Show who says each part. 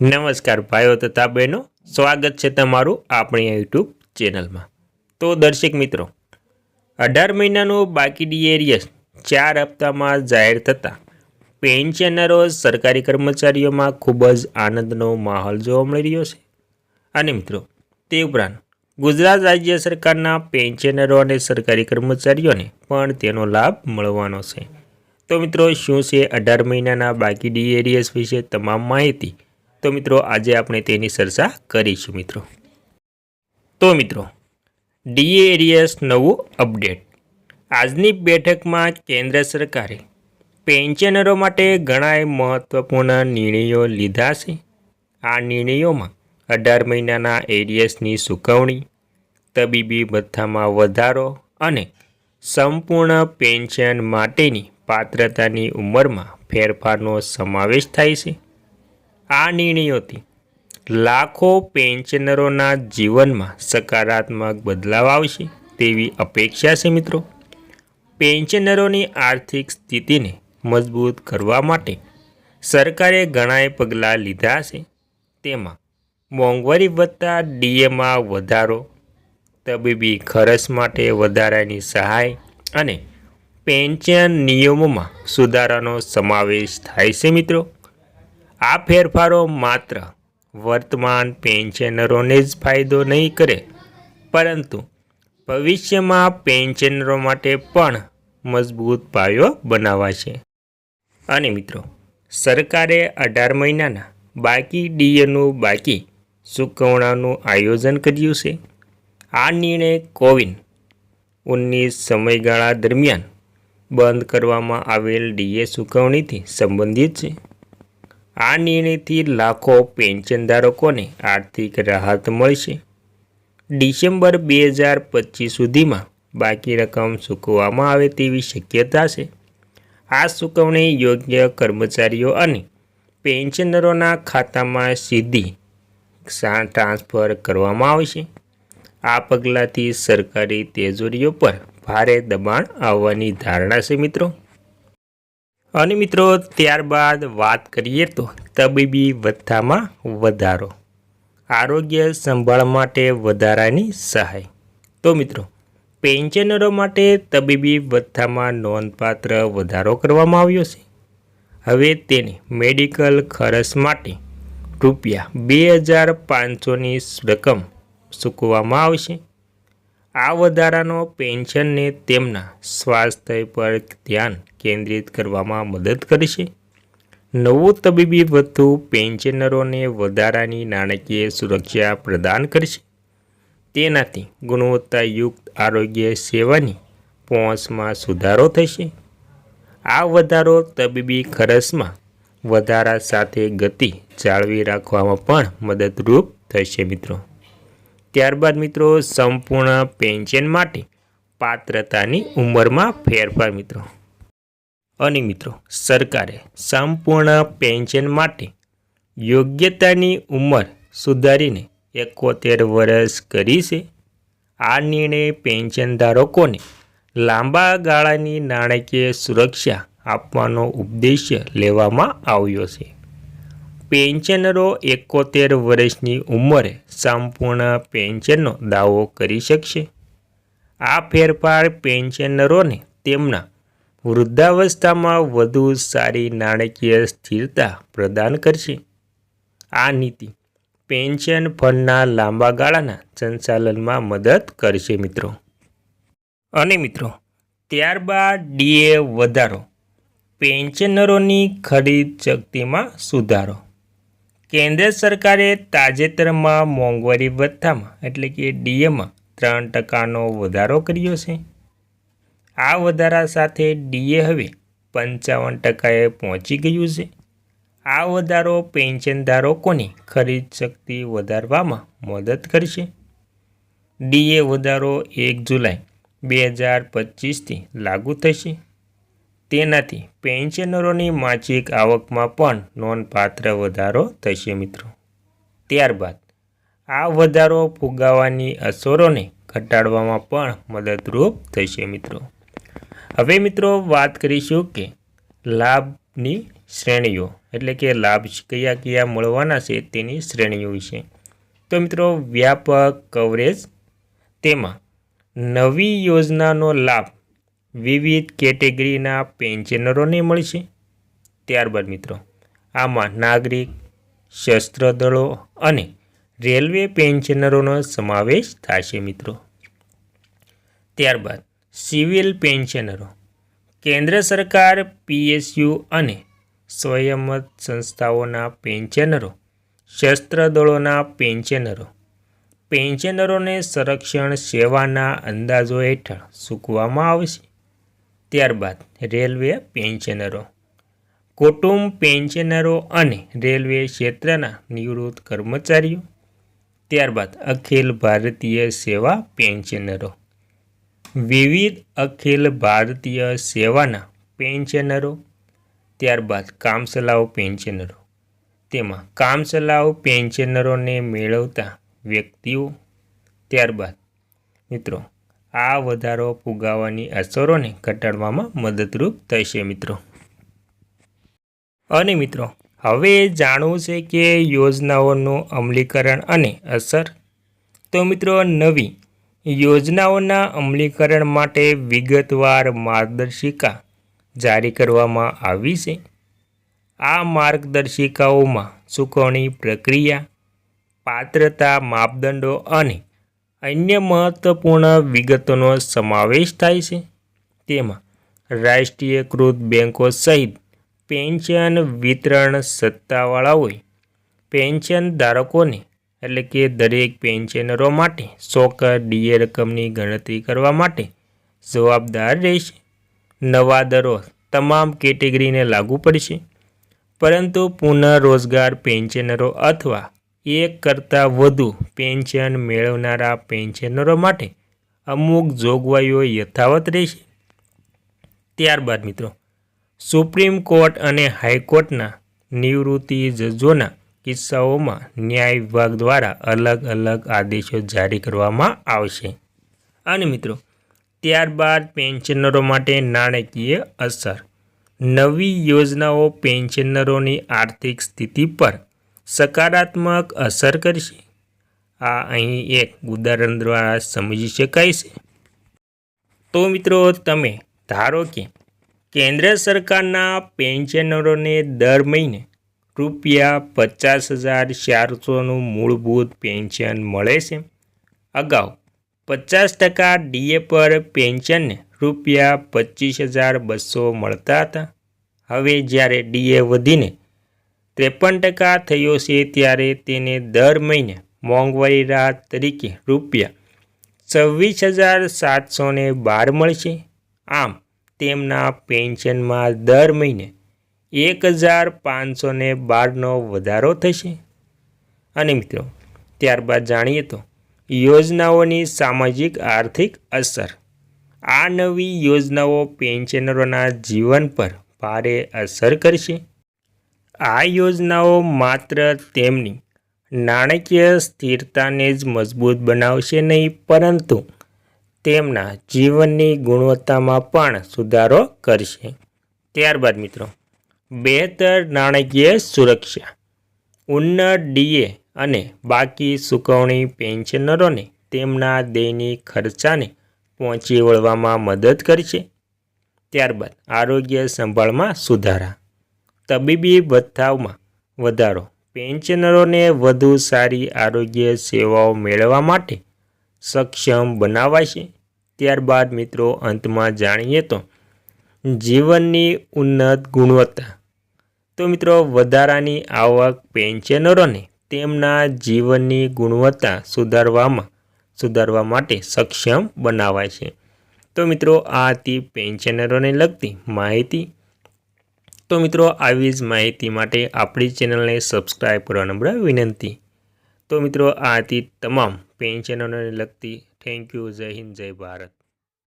Speaker 1: નમસ્કાર ભાઈઓ તથા બહેનો, સ્વાગત છે તમારું આપણી યુટ્યુબ ચેનલમાં. તો દર્શક મિત્રો, અઢાર મહિનાનું બાકી ડીએરિયસ ચાર હપ્તામાં જાહેર થતાં પેન્શનરો સરકારી કર્મચારીઓમાં ખૂબ જ આનંદનો માહોલ જોવા મળી રહ્યો છે. અને મિત્રો, તે ઉપરાંત ગુજરાત રાજ્ય સરકારના પેન્શનરો અને સરકારી કર્મચારીઓને પણ તેનો લાભ મળવાનો છે. તો મિત્રો, શું છે અઢાર મહિનાના બાકી ડીએરિયસ વિશે તમામ માહિતી તો મિત્રો, આજે આપણે તેની ચર્ચા કરીશું મિત્રો. તો મિત્રો ડીએરિયસ નવું અપડેટ. આજની બેઠકમાં કેન્દ્ર સરકારે પેન્શનરો માટે ઘણા મહત્વપૂર્ણ નિર્ણયો લીધા છે. આ નિર્ણયોમાં અઢાર મહિનાના એરિયસની ચૂકવણી તબીબી ભથ્થામાં વધારો અને સંપૂર્ણ પેન્શન માટેની પાત્રતાની ઉંમરમાં ફેરફારનો સમાવેશ થાય છે. આ નિર્ણયોથી લાખો પેન્શનરોના જીવનમાં સકારાત્મક બદલાવ આવશે તેવી અપેક્ષા છે મિત્રો. પેન્શનરોની આર્થિક સ્થિતિને મજબૂત કરવા માટે સરકારે ઘણાય પગલાં લીધા છે. તેમાં મોંઘવારી વધતા ડીએમાં વધારો, તબીબી ખર્ચ માટે વધારાની સહાય અને પેન્શન નિયમોમાં સુધારાનો સમાવેશ થાય છે મિત્રો. આ ફેરફારો માત્ર વર્તમાન પેન્શનરોને જ ફાયદો નહીં કરે, પરંતુ ભવિષ્યમાં પેન્શનરો માટે પણ મજબૂત પાયો બનાવાશે. અને મિત્રો, સરકારે અઢાર મહિનાના બાકી ડીએનું બાકી ચૂકવણાનું આયોજન કર્યું છે. આ નિર્ણય કોવિન ઓગણીસ સમયગાળા દરમિયાન બંધ કરવામાં આવેલ ડીએ ચૂકવણીથી સંબંધિત છે. આ નિર્ણયથી લાખો પેન્શનધારકોને આર્થિક રાહત મળશે. ડિસેમ્બર બે હજાર પચીસ સુધીમાં બાકી રકમ ચૂકવવામાં આવે તેવી શક્યતા છે. આ ચૂકવણી યોગ્ય કર્મચારીઓ અને પેન્શનરોના ખાતામાં સીધી ટ્રાન્સફર કરવામાં આવશે. આ પગલાંથી સરકારી તેજોરીઓ પર ભારે દબાણ આવવાની ધારણા છે મિત્રો. અને મિત્રો, ત્યારબાદ વાત કરીએ તો તબીબી ભથ્થામાં વધારો. આરોગ્ય સંભાળ માટે વધારાની સહાય. તો મિત્રો, પેન્શનરો માટે તબીબી ભથ્થામાં નોંધપાત્ર વધારો કરવામાં આવ્યો છે. હવે તેને મેડિકલ ખર્ચ માટે રૂપિયા બે હજાર પાંચસોની રકમ ચૂકવવામાં આવશે. આ વધારાનો પેન્શનને તેમના સ્વાસ્થ્ય પર ધ્યાન કેન્દ્રિત કરવામાં મદદ કરશે. નવું તબીબી ભથ્થું પેન્શનરોને વધારાની નાણાકીય સુરક્ષા પ્રદાન કરશે. તેનાથી ગુણવત્તાયુક્ત આરોગ્ય સેવાની પહોંચમાં સુધારો થશે. આ વધારો તબીબી ખર્ચમાં વધારા સાથે ગતિ જાળવી રાખવામાં પણ મદદરૂપ થશે મિત્રો. ત્યારબાદ મિત્રો સંપૂર્ણ પેન્શન માટે પાત્રતાની ઉંમરમાં ફેરફાર મિત્રો. અને મિત્રો, સરકારે સંપૂર્ણ પેન્શન માટે યોગ્યતાની ઉંમર સુધારીને એકોતેર વર્ષ કરી છે. આ નિર્ણય પેન્શનધારકોને લાંબા ગાળાની નાણાકીય સુરક્ષા આપવાનો ઉપદેશ લેવામાં આવ્યો છે. પેન્શનરો એકોતેર વર્ષની ઉંમરે સંપૂર્ણ પેન્શનનો દાવો કરી શકશે. આ ફેરફાર પેન્શનરોને તેમના વૃદ્ધાવસ્થામાં વધુ સારી નાણાકીય સ્થિરતા પ્રદાન કરશે. આ નીતિ પેન્શન ફંડના લાંબા ગાળાના સંચાલનમાં મદદ કરશે મિત્રો. અને મિત્રો, ત્યારબાદ ડીએ વધારો. પેન્શનરોની ખરીદ શક્તિમાં સુધારો. કેન્દ્ર સરકારે તાજેતરમાં મોંઘવારી ભથ્થામાં એટલે કે ડીએમાં, ત્રણ ટકાનો વધારો કર્યો છે. આ વધારા સાથે ડીએ હવે પંચાવન ટકાએ પહોંચી ગયું છે. આ વધારો પેન્શનધારકોની ખરીદ શક્તિ વધારવામાં મદદ કરશે? ડીએ વધારો એક જુલાઈ બે હજાર પચીસથી લાગુ થશે. તેનાથી પેન્શનરોની માસિક આવકમાં પણ નોંધપાત્ર વધારો થશે મિત્રો. ત્યારબાદ આ વધારો ફુગાવાની અસરોને ઘટાડવામાં પણ મદદરૂપ થશે મિત્રો. હવે મિત્રો વાત કરીશું કે લાભની શ્રેણીઓ, એટલે કે લાભ કયા કયા મળવાના છે તેની શ્રેણીઓ વિશે. તો મિત્રો વ્યાપક કવરેજ તેમાં નવી યોજનાનો લાભ વિવિધ કેટેગરીના પેન્શનરોને મળશે. ત્યારબાદ મિત્રો, આમાં નાગરિક શસ્ત્ર દળો અને રેલવે પેન્શનરોનો સમાવેશ થશે મિત્રો. ત્યારબાદ સિવિલ પેન્શનરો કેન્દ્ર સરકાર, પીએસયુ અને સ્વયંમત સંસ્થાઓના પેન્શનરો શસ્ત્ર દળોના પેન્શનરો પેન્શનરોને સંરક્ષણ સેવાના અંદાજો હેઠળ સૂકવામાં આવશે. ત્યારબાદ રેલવે પેન્શનરો. કુટુંબ પેન્શનરો અને રેલવે ક્ષેત્રના નિવૃત્ત કર્મચારીઓ. ત્યારબાદ અખિલ ભારતીય સેવા પેન્શનરો. વિવિધ અખિલ ભારતીય સેવાના પેન્શનરો. ત્યારબાદ કામચલાઉ પેન્શનરો. તેમાં કામચલાઉ પેન્શનરોને મેળવતા વ્યક્તિઓ. ત્યારબાદ મિત્રો આ વધારો ફુગાવાની અસરોને ઘટાડવામાં મદદરૂપ થશે મિત્રો. અને મિત્રો, હવે જાણવું છે કે યોજનાઓનું અમલીકરણ અને અસર? તો મિત્રો, નવી યોજનાઓના અમલીકરણ માટે વિગતવાર માર્ગદર્શિકા જારી કરવામાં આવી છે. આ માર્ગદર્શિકાઓમાં ચૂકવણી પ્રક્રિયા, પાત્રતા માપદંડો અને અન્ય મહત્વપૂર્ણ વિગતોનો સમાવેશ થાય છે. તેમાં રાષ્ટ્રીયકૃત બેન્કો સહિત પેન્શન વિતરણ સત્તાવાળાઓએ પેન્શન ધારકોને એટલે કે દરેક પેન્શનરો માટે સોકર ડીએ રકમની ગણતરી કરવા માટે જવાબદાર રહેશે. નવા દરો તમામ કેટેગરીને લાગુ પડશે. પરંતુ પુનઃરોજગાર પેન્શનરો અથવા એક કરતાં વધુ પેન્શન મેળવનારા પેન્શનરો માટે અમુક જોગવાઈઓ યથાવત રહેશે. ત્યારબાદ મિત્રો, સુપ્રીમ કોર્ટ અને હાઈકોર્ટના નિવૃત્તિ જજોના કિસ્સાઓમાં ન્યાય વિભાગ દ્વારા અલગ અલગ આદેશો જારી કરવામાં આવશે. અને મિત્રો, ત્યારબાદ પેન્શનરો માટે નાણાકીય અસર. નવી યોજનાઓ પેન્શનરોની આર્થિક સ્થિતિ પર સકારાત્મક અસર કરશે. આ અહીં એક ઉદાહરણ દ્વારા સમજી શકાય છે. તો મિત્રો, તમે ધારો કે કેન્દ્ર સરકારના પેન્શનરોને દર મહિને રૂપિયા પચાસ હજાર ચારસોનું મૂળભૂત પેન્શન મળે છે. અગાઉ પચાસ ટકા ડીએ પર પેન્શનને રૂપિયા પચીસ હજાર બસો મળતા હતા. હવે જ્યારે ડીએ વધીને ત્રેપન ટકા થયો છે ત્યારે તેને દર મહિને મોંઘવારી રાહત તરીકે રૂપિયા છવ્વીસ હજાર સાતસો બાર મળશે. આમ, તેમના પેન્શનમાં દર મહિને એક હજાર પાંચસો બારનો વધારો થશે. અને મિત્રો, ત્યારબાદ જાણીએ તો યોજનાઓની સામાજિક આર્થિક અસર. આ નવી યોજનાઓ પેન્શનરોના જીવન પર ભારે અસર કરશે. આ યોજનાઓ માત્ર તેમની નાણાકીય સ્થિરતાને જ મજબૂત બનાવશે નહીં, પરંતુ તેમના જીવનની ગુણવત્તામાં પણ સુધારો કરશે. ત્યારબાદ મિત્રો, બહેતર નાણાકીય સુરક્ષા. ઉન્નત ડીએ અને બાકી ચૂકવણી પેન્શનરોને તેમના દૈનિક ખર્ચાને પહોંચી વળવામાં મદદ કરશે. ત્યારબાદ આરોગ્ય સંભાળમાં સુધારા. તબીબી ભથ્થાઓમાં વધારો. પેન્શનરોને વધુ સારી આરોગ્ય સેવાઓ મેળવવા માટે સક્ષમ બનાવાશે. ત્યારબાદ મિત્રો, અંતમાં જાણીએ તો જીવનની ઉન્નત ગુણવત્તા. તો મિત્રો, વધારાની આવક પેન્શનરોને તેમના જીવનની ગુણવત્તા સુધારવામાં, સુધારવા માટે સક્ષમ બનાવાય છે તો મિત્રો, આ હતી પેન્શનરોને લગતી માહિતી. તો મિત્રો, આવી જ માહિતી માટે આપણી ચેનલને સબસ્ક્રાઈબ કરવા નમ્ર વિનંતી. તો મિત્રો, આ હતી તમામ પેન્શનોને લગતી થેન્ક યુ, જય હિન્દ, જય ભારત.